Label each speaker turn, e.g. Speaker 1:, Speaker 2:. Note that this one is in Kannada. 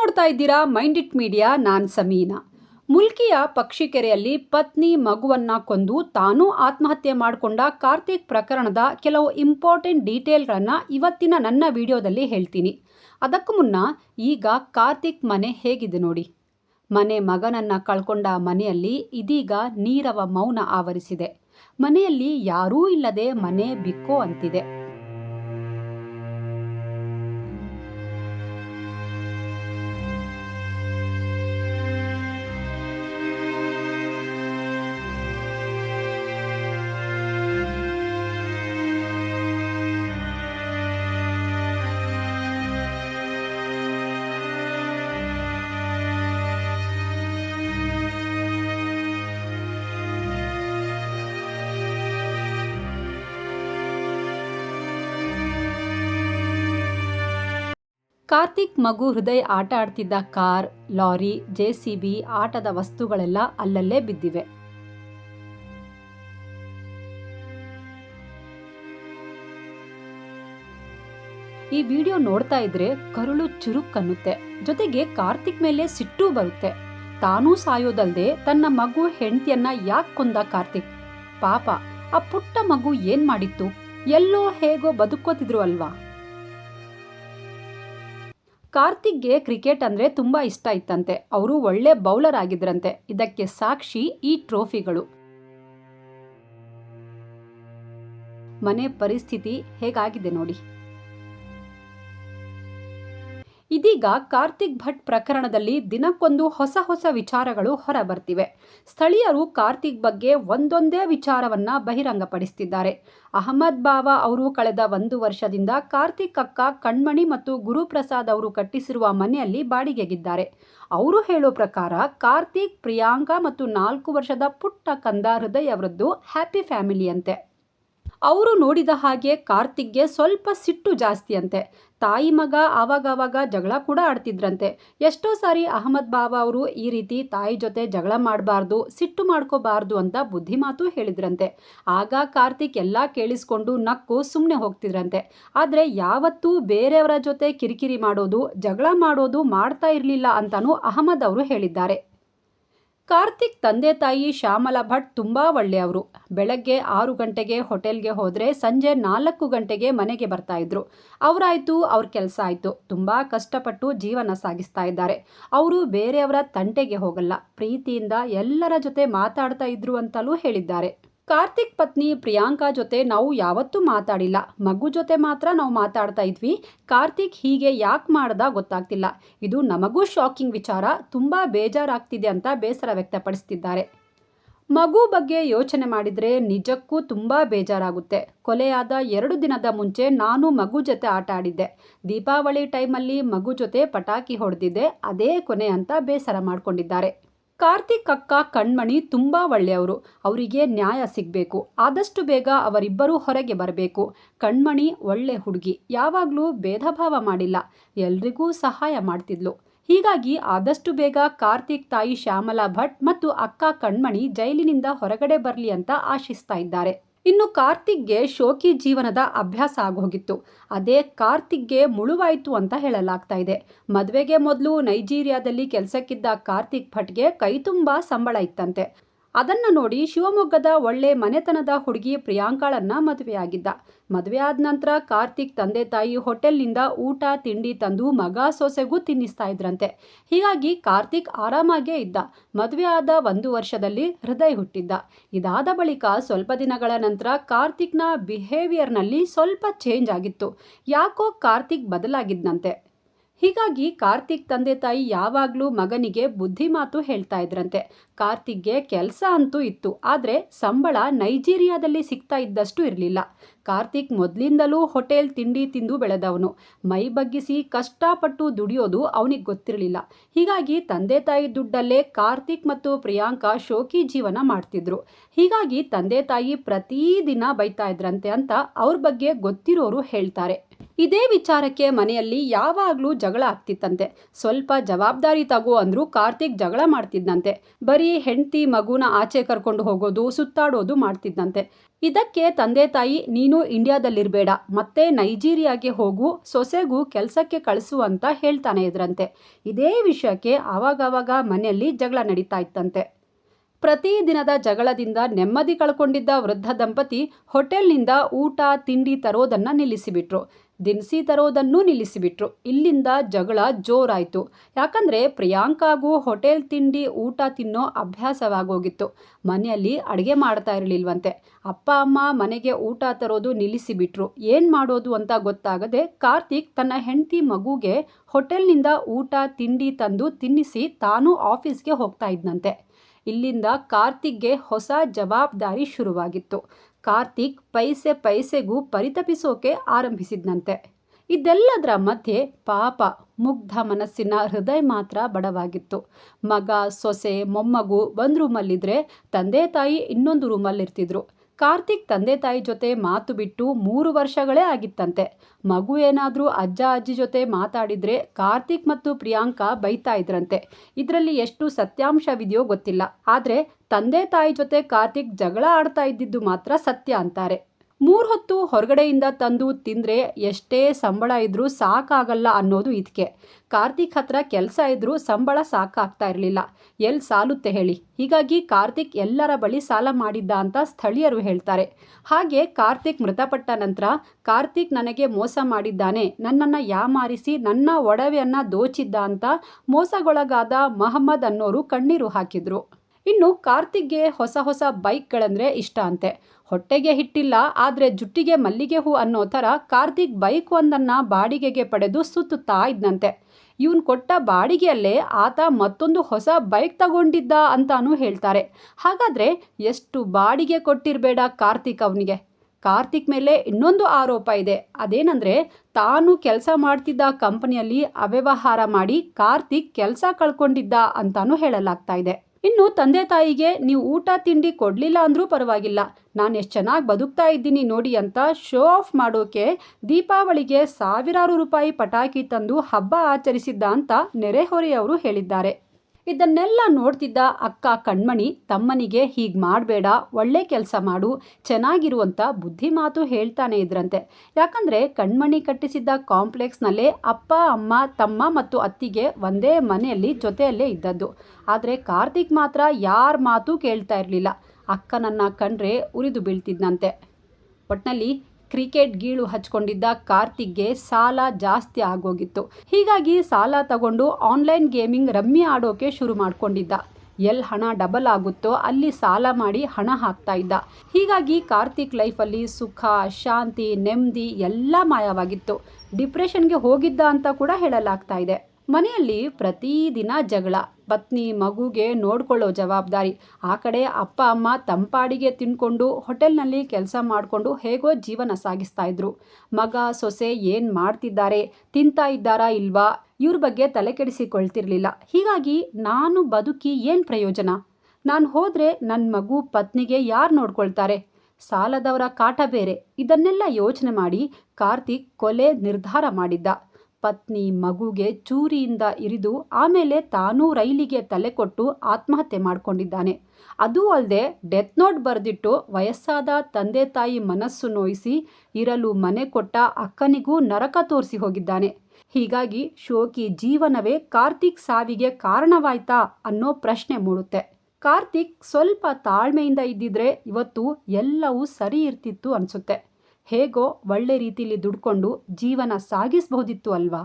Speaker 1: ನೋಡ್ತಾ ಇದ್ದೀರಾ ಮೈಂಡ್ ಇಟ್ ಮೀಡಿಯಾ ನಾನ್ ಸಮೀನಾ. ಮುಲ್ಕಿಯ ಪಕ್ಷಿಕೆರೆಯಲ್ಲಿ ಪತ್ನಿ ಮಗುವನ್ನ ಕೊಂದು ತಾನೂ ಆತ್ಮಹತ್ಯೆ ಮಾಡಿಕೊಂಡ ಕಾರ್ತಿಕ್ ಪ್ರಕರಣದ ಕೆಲವು ಇಂಪಾರ್ಟೆಂಟ್ ಡೀಟೇಲ್ಗಳನ್ನು ಇವತ್ತಿನ ನನ್ನ ವಿಡಿಯೋದಲ್ಲಿ ಹೇಳ್ತೀನಿ. ಅದಕ್ಕೂ ಮುನ್ನ ಈಗ ಕಾರ್ತಿಕ್ ಮನೆ ಹೇಗಿದೆ ನೋಡಿ. ಮನೆ ಮಗನನ್ನು ಕಳ್ಕೊಂಡ ಮನೆಯಲ್ಲಿ ಇದೀಗ ನೀರವ ಮೌನ ಆವರಿಸಿದೆ. ಮನೆಯಲ್ಲಿ ಯಾರೂ ಇಲ್ಲದೆ ಮನೆ ಬಿಕ್ಕೋ ಅಂತಿದೆ. ಕಾರ್ತಿಕ್ ಮಗು ಹೃದಯ ಆಟ ಆಡ್ತಿದ್ದ ಕಾರ್, ಲಾರಿ ಜೆಸಿಬಿ ಆಟದ ವಸ್ತುಗಳೆಲ್ಲ ಅಲ್ಲಲ್ಲೇ ಬಿದ್ದಿವೆ. ಈ ವಿಡಿಯೋ ನೋಡ್ತಾ ಇದ್ರೆ ಕರುಳು ಚುರುಕ್ ಅನ್ನುತ್ತೆ. ಜೊತೆಗೆ ಕಾರ್ತಿಕ್ ಮೇಲೆ ಸಿಟ್ಟು ಬರುತ್ತೆ. ತಾನೂ ಸಾಯೋದಲ್ದೆ ತನ್ನ ಮಗು ಹೆಂಡತಿಯನ್ನ ಯಾಕೆ ಕೊಂದ ಕಾರ್ತಿಕ್? ಪಾಪ, ಆ ಪುಟ್ಟ ಮಗು ಏನ್ ಮಾಡಿತ್ತು? ಎಲ್ಲೋ ಹೇಗೋ ಬದುಕೋತಿದ್ರು ಅಲ್ವಾ? ಕಾರ್ತಿಕ್ಗೆ ಕ್ರಿಕೆಟ್ ಅಂದರೆ ತುಂಬ ಇಷ್ಟ ಇತ್ತಂತೆ. ಅವರು ಒಳ್ಳೆ ಬೌಲರ್ ಆಗಿದ್ರಂತೆ. ಇದಕ್ಕೆ ಸಾಕ್ಷಿ ಈ ಟ್ರೋಫಿಗಳು. ಮನೆ ಪರಿಸ್ಥಿತಿ ಹೇಗಾಗಿದೆ ನೋಡಿ. ಇದೀಗ ಕಾರ್ತಿಕ್ ಭಟ್ ಪ್ರಕರಣದಲ್ಲಿ ದಿನಕ್ಕೊಂದು ಹೊಸ ಹೊಸ ವಿಚಾರಗಳು ಹೊರಬರ್ತಿವೆ. ಸ್ಥಳೀಯರು ಕಾರ್ತಿಕ್ ಬಗ್ಗೆ ಒಂದೊಂದೇ ವಿಚಾರವನ್ನ ಬಹಿರಂಗಪಡಿಸುತ್ತಿದ್ದಾರೆ ಅಹಮದ್ ಬಾವಾ ಅವರು ಕಳೆದ ಒಂದು ವರ್ಷದಿಂದ ಕಾರ್ತಿಕ್ ಅಕ್ಕ, ಕಣ್ಮಣಿ ಮತ್ತು ಗುರುಪ್ರಸಾದ್ ಅವರು ಕಟ್ಟಿಸಿರುವ ಮನೆಯಲ್ಲಿ ಬಾಡಿಗೆಗಿದ್ದಾರೆ. ಅವರು ಹೇಳೋ ಪ್ರಕಾರ ಕಾರ್ತಿಕ್, ಪ್ರಿಯಾಂಕಾ ಮತ್ತು ನಾಲ್ಕು ವರ್ಷದ ಪುಟ್ಟ ಕಂದ ಹೃದಯ ಅವರದ್ದು ಹ್ಯಾಪಿ ಫ್ಯಾಮಿಲಿ ಅಂತೆ ಅವರು ನೋಡಿದ ಹಾಗೆ ಕಾರ್ತಿಕ್ಗೆ ಸ್ವಲ್ಪ ಸಿಟ್ಟು ಜಾಸ್ತಿ ಅಂತೆ ತಾಯಿ ಮಗ ಆವಾಗವಾಗ ಜಗಳ ಕೂಡ ಆಡ್ತಿದ್ರಂತೆ. ಎಷ್ಟೋ ಸಾರಿ ಅಹಮದ್ ಬಾಬಾ ಅವರು ಈ ರೀತಿ ತಾಯಿ ಜೊತೆ ಜಗಳ ಮಾಡಬಾರ್ದು, ಸಿಟ್ಟು ಮಾಡ್ಕೋಬಾರ್ದು ಅಂತ ಬುದ್ಧಿಮಾತು ಹೇಳಿದ್ರಂತೆ. ಆಗ ಕಾರ್ತಿಕ್ ಎಲ್ಲ ಕೇಳಿಸ್ಕೊಂಡು ನಕ್ಕು ಸುಮ್ಮನೆ ಹೋಗ್ತಿದ್ರಂತೆ. ಆದರೆ ಯಾವತ್ತೂ ಬೇರೆಯವರ ಜೊತೆ ಕಿರಿಕಿರಿ ಮಾಡೋದು, ಜಗಳ ಮಾಡೋದು ಮಾಡ್ತಾ ಇರಲಿಲ್ಲ ಅಂತಲೂ ಅಹಮದ್ ಅವರು ಹೇಳಿದ್ದಾರೆ. ಕಾರ್ತಿಕ್ ತಂದೆ ತಾಯಿ ಶ್ಯಾಮಲ ಭಟ್ ತುಂಬ ಒಳ್ಳೆಯವರು. ಬೆಳಗ್ಗೆ ಆರು ಗಂಟೆಗೆ ಹೋಟೆಲ್ಗೆ ಹೋದರೆ ಸಂಜೆ ನಾಲ್ಕು ಗಂಟೆಗೆ ಮನೆಗೆ ಬರ್ತಾ ಇದ್ರು. ಅವರಾಯಿತು, ಅವ್ರ ಕೆಲಸ ಆಯಿತು. ತುಂಬ ಕಷ್ಟಪಟ್ಟು ಜೀವನ ಸಾಗಿಸ್ತಾ ಇದ್ದಾರೆ. ಅವರು ಬೇರೆಯವರ ತಂಟೆಗೆ ಹೋಗಲ್ಲ. ಪ್ರೀತಿಯಿಂದ ಎಲ್ಲರ ಜೊತೆ ಮಾತಾಡ್ತಾ ಇದ್ರು ಅಂತಲೂ ಹೇಳಿದ್ದಾರೆ. ಕಾರ್ತಿಕ್ ಪತ್ನಿ ಪ್ರಿಯಾಂಕಾ ಜೊತೆ ನಾವು ಯಾವತ್ತೂ ಮಾತಾಡಿಲ್ಲ. ಮಗು ಜೊತೆ ಮಾತ್ರ ನಾವು ಮಾತಾಡ್ತಾ ಇದ್ವಿ. ಕಾರ್ತಿಕ್ ಹೀಗೆ ಯಾಕೆ ಮಾಡ್ದ ಗೊತ್ತಾಗ್ತಿಲ್ಲ. ಇದು ನಮಗೂ ಶಾಕಿಂಗ್ ವಿಚಾರ. ತುಂಬ ಬೇಜಾರಾಗ್ತಿದೆ ಅಂತ ಬೇಸರ ವ್ಯಕ್ತಪಡಿಸ್ತಿದ್ದಾರೆ. ಮಗು ಬಗ್ಗೆ ಯೋಚನೆ ಮಾಡಿದರೆ ನಿಜಕ್ಕೂ ತುಂಬ ಬೇಜಾರಾಗುತ್ತೆ. ಕೊಲೆಯಾದ ಎರಡು ದಿನದ ಮುಂಚೆ ನಾನು ಮಗು ಜೊತೆ ಆಟ ಆಡಿದ್ದೆ. ದೀಪಾವಳಿ ಟೈಮಲ್ಲಿ ಮಗು ಜೊತೆ ಪಟಾಕಿ ಹೊಡೆದಿದ್ದೆ. ಅದೇ ಕೊನೆ ಅಂತ ಬೇಸರ ಮಾಡಿಕೊಂಡಿದ್ದಾರೆ. ಕಾರ್ತಿಕ್ ಅಕ್ಕ ಕಣ್ಮಣಿ ತುಂಬ ಒಳ್ಳೆಯವರು. ಅವರಿಗೆ ನ್ಯಾಯ ಸಿಗಬೇಕು. ಆದಷ್ಟು ಬೇಗ ಅವರಿಬ್ಬರೂ ಹೊರಗೆ ಬರಬೇಕು. ಕಣ್ಮಣಿ ಒಳ್ಳೆ ಹುಡುಗಿ. ಯಾವಾಗಲೂ ಭೇದ ಭಾವ ಮಾಡಿಲ್ಲ. ಎಲ್ರಿಗೂ ಸಹಾಯ ಮಾಡ್ತಿದ್ಲು. ಹೀಗಾಗಿ ಆದಷ್ಟು ಬೇಗ ಕಾರ್ತಿಕ್ ತಾಯಿ ಶ್ಯಾಮಲಾ ಭಟ್ ಮತ್ತು ಅಕ್ಕ ಕಣ್ಮಣಿ ಜೈಲಿನಿಂದ ಹೊರಗಡೆ ಬರಲಿ ಅಂತ ಆಶಿಸ್ತಾ ಇದ್ದಾರೆ. ಇನ್ನು ಕಾರ್ತಿಕ್ಗೆ ಶೋಕಿ ಜೀವನದ ಅಭ್ಯಾಸ ಆಗೋಗಿತ್ತು. ಅದೇ ಕಾರ್ತಿಕ್ಗೆ ಮುಳುವಾಯಿತು ಅಂತ ಹೇಳಲಾಗ್ತಾ ಇದೆ. ಮದುವೆಗೆ ಮೊದಲು ನೈಜೀರಿಯಾದಲ್ಲಿ ಕೆಲಸಕ್ಕಿದ್ದ ಕಾರ್ತಿಕ್ ಭಟ್ಗೆ ಕೈ ತುಂಬ ಸಂಬಳ ಇತ್ತಂತೆ. ಅದನ್ನ ನೋಡಿ ಶಿವಮೊಗ್ಗದ ಒಳ್ಳೆ ಮನೆತನದ ಹುಡುಗಿ ಪ್ರಿಯಾಂಕಾಳನ್ನ ಮದುವೆಯಾಗಿದ್ದ. ಮದುವೆ ಆದ ನಂತರ ಕಾರ್ತಿಕ್ ತಂದೆ ತಾಯಿ ಹೋಟೆಲ್ನಿಂದ ಊಟ, ತಿಂಡಿ ತಂದು ಮಗ ಸೊಸೆಗೂ ತಿನ್ನಿಸ್ತಾ ಇದ್ರಂತೆ. ಹೀಗಾಗಿ ಕಾರ್ತಿಕ್ ಆರಾಮಾಗೇ ಇದ್ದ. ಮದುವೆ ಆದ ಒಂದು ವರ್ಷದಲ್ಲಿ ಹೃದಯ ಹುಟ್ಟಿದ್ದ. ಇದಾದ ಬಳಿಕ ಸ್ವಲ್ಪ ದಿನಗಳ ನಂತರ ಕಾರ್ತಿಕ್ನ ಬಿಹೇವಿಯರ್ನಲ್ಲಿ ಸ್ವಲ್ಪ ಚೇಂಜ್ ಆಗಿತ್ತು. ಯಾಕೋ ಕಾರ್ತಿಕ್ ಬದಲಾಗಿದ್ನಂತೆ. ಹೀಗಾಗಿ ಕಾರ್ತಿಕ್ ತಂದೆ ತಾಯಿ ಯಾವಾಗಲೂ ಮಗನಿಗೆ ಬುದ್ಧಿ ಮಾತು ಹೇಳ್ತಾ ಇದ್ರಂತೆ. ಕಾರ್ತಿಕ್ಗೆ ಕೆಲಸ ಅಂತೂ ಇತ್ತು, ಆದರೆ ಸಂಬಳ ನೈಜೀರಿಯಾದಲ್ಲಿ ಸಿಗ್ತಾ ಇದ್ದಷ್ಟು ಇರಲಿಲ್ಲ. ಕಾರ್ತಿಕ್ ಮೊದಲಿಂದಲೂ ಹೋಟೆಲ್ ತಿಂಡಿ ತಿಂದು ಬೆಳೆದವನು. ಮೈ ಬಗ್ಗಿಸಿ ಕಷ್ಟಪಟ್ಟು ದುಡಿಯೋದು ಅವನಿಗೆ ಗೊತ್ತಿರಲಿಲ್ಲ. ಹೀಗಾಗಿ ತಂದೆ ತಾಯಿ ದುಡ್ಡಲ್ಲೇ ಕಾರ್ತಿಕ್ ಮತ್ತು ಪ್ರಿಯಾಂಕಾ ಶೋಕಿ ಜೀವನ ಮಾಡ್ತಿದ್ರು. ಹೀಗಾಗಿ ತಂದೆ ತಾಯಿ ಪ್ರತಿದಿನ ಬೈತಾ ಇದ್ರಂತೆ ಅಂತ ಅವ್ರ ಬಗ್ಗೆ ಗೊತ್ತಿರೋರು ಹೇಳ್ತಾರೆ. ಇದೇ ವಿಚಾರಕ್ಕೆ ಮನೆಯಲ್ಲಿ ಯಾವಾಗಲೂ ಜಗಳ ಆಗ್ತಿತ್ತಂತೆ. ಸ್ವಲ್ಪ ಜವಾಬ್ದಾರಿ ತಗೋ ಅಂದ್ರೂ ಕಾರ್ತಿಕ್ ಜಗಳ ಮಾಡ್ತಿದ್ದಂತೆ ಬರೀ ಹೆಂಡತಿ ಮಗುನ ಆಚೆ ಕರ್ಕೊಂಡು ಹೋಗೋದು, ಸುತ್ತಾಡೋದು ಮಾಡ್ತಿದ್ದಂತೆ ಇದಕ್ಕೆ ತಂದೆ ತಾಯಿ, ನೀನು ಇಂಡಿಯಾದಲ್ಲಿರಬೇಡ, ಮತ್ತೆ ನೈಜೀರಿಯಾಗೆ ಹೋಗು, ಸೊಸೆಗೂ ಕೆಲಸಕ್ಕೆ ಕಳಿಸು ಅಂತ ಹೇಳ್ತಾನೆ ಇದ್ರಂತೆ. ಇದೇ ವಿಷಯಕ್ಕೆ ಆವಾಗವಾಗ ಮನೆಯಲ್ಲಿ ಜಗಳ ನಡೀತಾ ಇತ್ತಂತೆ. ಪ್ರತಿದಿನದ ಜಗಳದಿಂದ ನೆಮ್ಮದಿ ಕಳ್ಕೊಂಡಿದ್ದ ವೃದ್ಧ ದಂಪತಿ ಹೋಟೆಲ್ನಿಂದ ಊಟ, ತಿಂಡಿ ತರೋದನ್ನು ನಿಲ್ಲಿಸಿಬಿಟ್ರು. ದಿನಸಿ ತರೋದನ್ನೂ ನಿಲ್ಲಿಸಿಬಿಟ್ರು. ಇಲ್ಲಿಂದ ಜಗಳ ಜೋರಾಯಿತು. ಯಾಕಂದರೆ ಪ್ರಿಯಾಂಕಾಗೂ ಹೋಟೆಲ್ ತಿಂಡಿ, ಊಟ ತಿನ್ನೋ ಅಭ್ಯಾಸವಾಗೋಗಿತ್ತು. ಮನೆಯಲ್ಲಿ ಅಡುಗೆ ಮಾಡ್ತಾ ಇರಲಿಲ್ವಂತೆ. ಅಪ್ಪ, ಅಮ್ಮ ಮನೆಗೆ ಊಟ ತರೋದು ನಿಲ್ಲಿಸಿಬಿಟ್ರು. ಏನು ಮಾಡೋದು ಅಂತ ಗೊತ್ತಾಗದೆ ಕಾರ್ತಿಕ್ ತನ್ನ ಹೆಂಡತಿ ಮಗುಗೆ ಹೋಟೆಲ್ನಿಂದ ಊಟ, ತಿಂಡಿ ತಂದು ತಿನ್ನಿಸಿ ತಾನೂ ಆಫೀಸ್ಗೆ ಹೋಗ್ತಾ ಇದ್ನಂತೆ. ಇಲ್ಲಿಂದ ಕಾರ್ತಿಕ್ಗೆ ಹೊಸ ಜವಾಬ್ದಾರಿ ಶುರುವಾಗಿತ್ತು. ಕಾರ್ತಿಕ್ ಪೈಸೆ ಪೈಸೆಗೂ ಪರಿತಪಿಸೋಕೆ ಆರಂಭಿಸಿದ್ನಂತೆ. ಇದೆಲ್ಲದರ ಮಧ್ಯೆ ಪಾಪ ಮುಗ್ಧ ಮನಸ್ಸಿನ ಹೃದಯ ಮಾತ್ರ ಬಡವಾಗಿತ್ತು. ಮಗ, ಸೊಸೆ, ಮೊಮ್ಮಗು ಒಂದು ರೂಮಲ್ಲಿದ್ದರೆ ತಂದೆ ತಾಯಿ ಇನ್ನೊಂದು ರೂಮಲ್ಲಿರ್ತಿದ್ರು. ಕಾರ್ತಿಕ್ ತಂದೆ ತಾಯಿ ಜೊತೆ ಮಾತು ಬಿಟ್ಟು ಮೂರು ವರ್ಷಗಳೇ ಆಗಿತ್ತಂತೆ. ಮಗು ಏನಾದರೂ ಅಜ್ಜ, ಅಜ್ಜಿ ಜೊತೆ ಮಾತಾಡಿದರೆ ಕಾರ್ತಿಕ್ ಮತ್ತು ಪ್ರಿಯಾಂಕಾ ಬೈತಾ ಇದ್ರಂತೆ. ಇದರಲ್ಲಿ ಎಷ್ಟು ಸತ್ಯಾಂಶವಿದೆಯೋ ಗೊತ್ತಿಲ್ಲ. ಆದರೆ ತಂದೆ ತಾಯಿ ಜೊತೆ ಕಾರ್ತಿಕ್ ಜಗಳ ಆಡ್ತಾ ಇದ್ದಿದ್ದು ಮಾತ್ರ ಸತ್ಯ ಅಂತಾರೆ. ಮೂರು ಹೊತ್ತು ಹೊರಗಡೆಯಿಂದ ತಂದು ತಿಂದರೆ ಎಷ್ಟೇ ಸಂಬಳ ಇದ್ದರೂ ಸಾಕಾಗಲ್ಲ ಅನ್ನೋದು ಇದಕ್ಕೆ ಕಾರ್ತಿಕ್ ಹತ್ರ ಕೆಲಸ ಇದ್ದರೂ ಸಂಬಳ ಸಾಕಾಗ್ತಾ ಇರಲಿಲ್ಲ. ಎಲ್ಲಿ ಸಾಲುತ್ತೆ ಹೇಳಿ. ಹೀಗಾಗಿ ಕಾರ್ತಿಕ್ ಎಲ್ಲರ ಬಳಿ ಸಾಲ ಮಾಡಿದ್ದ ಅಂತ ಸ್ಥಳೀಯರು ಹೇಳ್ತಾರೆ. ಹಾಗೆ ಕಾರ್ತಿಕ್ ಮೃತಪಟ್ಟ ನಂತರ ಕಾರ್ತಿಕ್ ನನಗೆ ಮೋಸ ಮಾಡಿದ್ದಾನೆ. ನನ್ನನ್ನು ಯಾಮಾರಿಸಿ ನನ್ನ ಒಡವೆಯನ್ನು ದೋಚಿದ್ದ ಅಂತ ಮೋಸಗೊಳಗಾದ ಮಹಮ್ಮದ್ ಅನ್ನೋರು ಕಣ್ಣೀರು ಹಾಕಿದ್ರು. ಇನ್ನು ಕಾರ್ತಿಕ್ಗೆ ಹೊಸ ಹೊಸ ಬೈಕ್ಗಳಂದರೆ ಇಷ್ಟ ಅಂತೆ. ಹೊಟ್ಟೆಗೆ ಹಿಟ್ಟಿಲ್ಲ, ಆದರೆ ಜುಟ್ಟಿಗೆ ಮಲ್ಲಿಗೆ ಹೂ ಅನ್ನೋ ಥರ ಕಾರ್ತಿಕ್ ಬೈಕ್ ಒಂದನ್ನು ಬಾಡಿಗೆಗೆ ಪಡೆದು ಸುತ್ತುತ್ತಾ ಇದ್ದಂತೆ ಇವನು ಕೊಟ್ಟ ಬಾಡಿಗೆಯಲ್ಲೇ ಆತ ಮತ್ತೊಂದು ಹೊಸ ಬೈಕ್ ತಗೊಂಡಿದ್ದ ಅಂತಾನೂ ಹೇಳ್ತಾರೆ. ಹಾಗಾದರೆ ಎಷ್ಟು ಬಾಡಿಗೆ ಕೊಟ್ಟಿರಬೇಡ ಕಾರ್ತಿಕ್ ಅವನಿಗೆ? ಕಾರ್ತಿಕ್ ಮೇಲೆ ಇನ್ನೊಂದು ಆರೋಪ ಇದೆ. ಅದೇನಂದರೆ, ತಾನು ಕೆಲಸ ಮಾಡ್ತಿದ್ದ ಕಂಪನಿಯಲ್ಲಿ ಅವ್ಯವಹಾರ ಮಾಡಿ ಕಾರ್ತಿಕ್ ಕೆಲಸ ಕಳ್ಕೊಂಡಿದ್ದ ಅಂತಾನೂ ಹೇಳಲಾಗ್ತಾ ಇದೆ. ಇನ್ನು ತಂದೆ ತಾಯಿಗೆ ನೀವು ಊಟ, ತಿಂಡಿ ಕೊಡಲಿಲ್ಲ ಅಂದರೂ ಪರವಾಗಿಲ್ಲ. ನಾನು ಎಷ್ಟು ಚೆನ್ನಾಗಿ ಬದುಕ್ತಾ ಇದ್ದೀನಿ ನೋಡಿ ಅಂತ ಶೋ ಆಫ್ ಮಾಡೋಕೆ ದೀಪಾವಳಿಗೆ ಸಾವಿರಾರು ರೂಪಾಯಿ ಪಟಾಕಿ ತಂದು ಹಬ್ಬ ಆಚರಿಸಿದ್ದ ಅಂತ ನೆರೆಹೊರೆಯವರು ಹೇಳಿದ್ದಾರೆ. ಇದನ್ನೆಲ್ಲ ನೋಡ್ತಿದ್ದ ಅಕ್ಕ ಕಣ್ಮಣಿ, ತಮ್ಮನಿಗೆ ಹೀಗೆ ಮಾಡಬೇಡ, ಒಳ್ಳೆ ಕೆಲಸ ಮಾಡು ಚೆನ್ನಾಗಿರುವಂಥ ಬುದ್ಧಿ ಮಾತು ಹೇಳ್ತಾನೆ ಇದ್ರಂತೆ. ಯಾಕಂದರೆ ಕಣ್ಮಣಿ ಕಟ್ಟಿಸಿದ್ದ ಕಾಂಪ್ಲೆಕ್ಸ್ನಲ್ಲೇ ಅಪ್ಪ, ಅಮ್ಮ, ತಮ್ಮ ಮತ್ತು ಅತ್ತಿಗೆ ಒಂದೇ ಮನೆಯಲ್ಲಿ ಜೊತೆಯಲ್ಲೇ ಇದ್ದದ್ದು. ಆದರೆ ಕಾರ್ತಿಕ್ ಮಾತ್ರ ಯಾರ ಮಾತು ಕೇಳ್ತಾ ಇರಲಿಲ್ಲ. ಅಕ್ಕನನ್ನು ಕಂಡ್ರೆ ಉರಿದು ಬೀಳ್ತಿದ್ನಂತೆ. ಒಟ್ನಲ್ಲಿ ಕ್ರಿಕೆಟ್ ಗೀಳು ಹಚ್ಕೊಂಡಿದ್ದ ಕಾರ್ತಿಕ್ಗೆ ಸಾಲ ಜಾಸ್ತಿ ಆಗೋಗಿತ್ತು. ಹೀಗಾಗಿ ಸಾಲ ತಗೊಂಡು ಆನ್ಲೈನ್ ಗೇಮಿಂಗ್ ರಮ್ಮಿ ಆಡೋಕೆ ಶುರು ಮಾಡ್ಕೊಂಡಿದ್ದ. ಎಲ್ಲಿ ಹಣ ಡಬಲ್ ಆಗುತ್ತೋ ಅಲ್ಲಿ ಸಾಲ ಮಾಡಿ ಹಣ ಹಾಕ್ತಾ ಇದ್ದ. ಹೀಗಾಗಿ ಕಾರ್ತಿಕ್ ಲೈಫಲ್ಲಿ ಸುಖ, ಶಾಂತಿ, ನೆಮ್ಮದಿ ಎಲ್ಲ ಮಾಯವಾಗಿತ್ತು. ಡಿಪ್ರೆಷನ್ಗೆ ಹೋಗಿದ್ದ ಅಂತ ಕೂಡ ಹೇಳಲಾಗ್ತಾ ಇದೆ. ಮನೆಯಲ್ಲಿ ಪ್ರತಿದಿನ ಜಗಳ. ಪತ್ನಿ ಮಗುಗೆ ನೋಡ್ಕೊಳ್ಳೋ ಜವಾಬ್ದಾರಿ. ಆ ಕಡೆ ಅಪ್ಪ, ಅಮ್ಮ ತಂಪಾಡಿಗೆ ತಿನ್ಕೊಂಡು ಹೋಟೆಲ್ನಲ್ಲಿ ಕೆಲಸ ಮಾಡಿಕೊಂಡು ಹೇಗೋ ಜೀವನ ಸಾಗಿಸ್ತಾ ಇದ್ರು. ಮಗ, ಸೊಸೆ ಏನು ಮಾಡ್ತಿದ್ದಾರೆ? ತಿಂತಾ ಇದ್ದಾರಾ ಇಲ್ವಾ? ಇವ್ರ ಬಗ್ಗೆ ತಲೆ ಕೆಡಿಸಿಕೊಳ್ತಿರ್ಲಿಲ್ಲ. ಹೀಗಾಗಿ ನಾನು ಬದುಕಿ ಏನು ಪ್ರಯೋಜನ? ನಾನು ಹೋದರೆ ನನ್ನ ಮಗು ಪತ್ನಿಗೆ ಯಾರು ನೋಡ್ಕೊಳ್ತಾರೆ? ಸಾಲದವರ ಕಾಟ ಬೇರೆ. ಇದನ್ನೆಲ್ಲ ಯೋಚನೆ ಮಾಡಿ ಕಾರ್ತಿಕ್ ಕೊಲೆ ನಿರ್ಧಾರ ಮಾಡಿದ್ದ. ಪತ್ನಿ ಮಗುಗೆ ಚೂರಿಯಿಂದ ಇರಿದು ಆಮೇಲೆ ತಾನೂ ರೈಲಿಗೆ ತಲೆ ಕೊಟ್ಟು ಆತ್ಮಹತ್ಯೆ ಮಾಡಿಕೊಂಡಿದ್ದಾನೆ. ಅದೂ ಅಲ್ಲದೆ ಡೆತ್ ನೋಟ್ ಬರೆದಿಟ್ಟು ವಯಸ್ಸಾದ ತಂದೆ ತಾಯಿ ಮನಸ್ಸು ನೋಯಿಸಿ ಇರಲು ಮನೆ ಕೊಟ್ಟ ಅಕ್ಕನಿಗೂ ನರಕ ತೋರಿಸಿ ಹೋಗಿದ್ದಾನೆ. ಹೀಗಾಗಿ ಶೋಕಿ ಜೀವನವೇ ಕಾರ್ತಿಕ್ ಸಾವಿಗೆ ಕಾರಣವಾಯ್ತಾ ಅನ್ನೋ ಪ್ರಶ್ನೆ ಮೂಡುತ್ತೆ. ಕಾರ್ತಿಕ್ ಸ್ವಲ್ಪ ತಾಳ್ಮೆಯಿಂದ ಇದ್ದಿದ್ರೆ ಇವತ್ತು ಎಲ್ಲವೂ ಸರಿ ಇರ್ತಿತ್ತು ಅನಿಸುತ್ತೆ. ಹೇಗೋ ಒಳ್ಳೆ ರೀತಿಲಿ ದುಡ್ಕೊಂಡು ಜೀವನ ಸಾಗಿಸಬಹುದಿತ್ತು ಅಲ್ವಾ?